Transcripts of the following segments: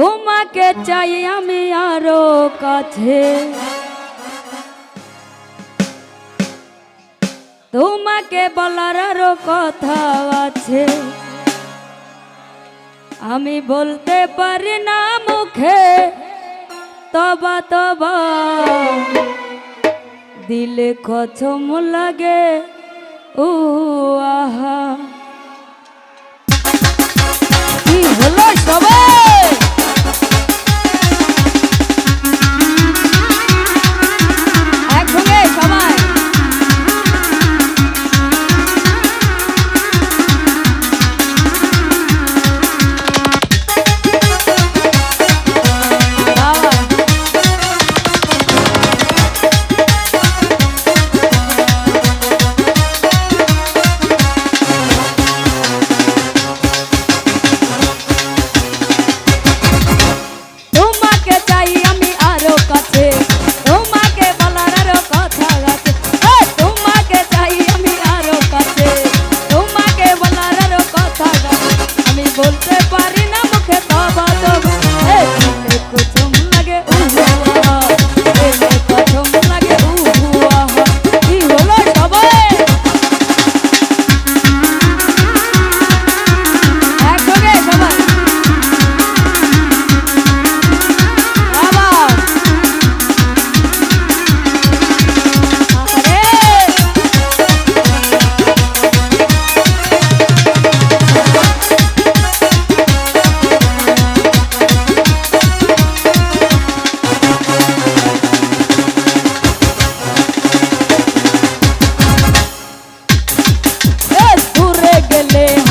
তোমাকে চাই আমি আরও কাছে। তোমাকে বলার আরও কথা আছে। আমি বলতে পারি না মুখে, তবা তবা। দিলে কথম লাগে, ও আহা। কি হলো সবাই?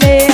duele.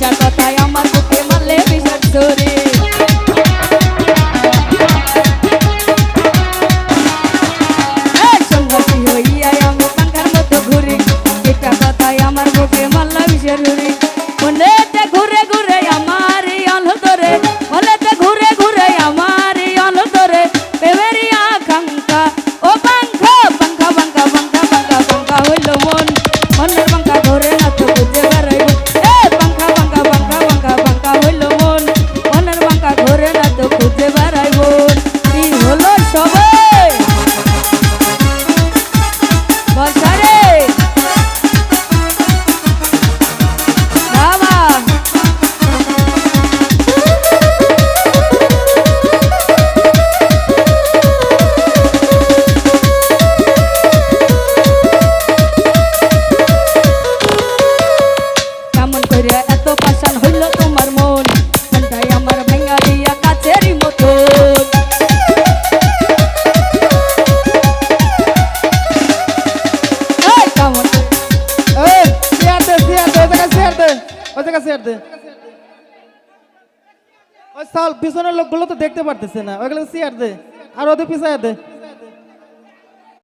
মিথ্যা কথায় চেয়ার দে। ওই সাল, পিছনের লোকগুলো তো দেখতে পারতেছে না। ওইগুলো চেয়ার দে? আর ওদের পিছায় দে।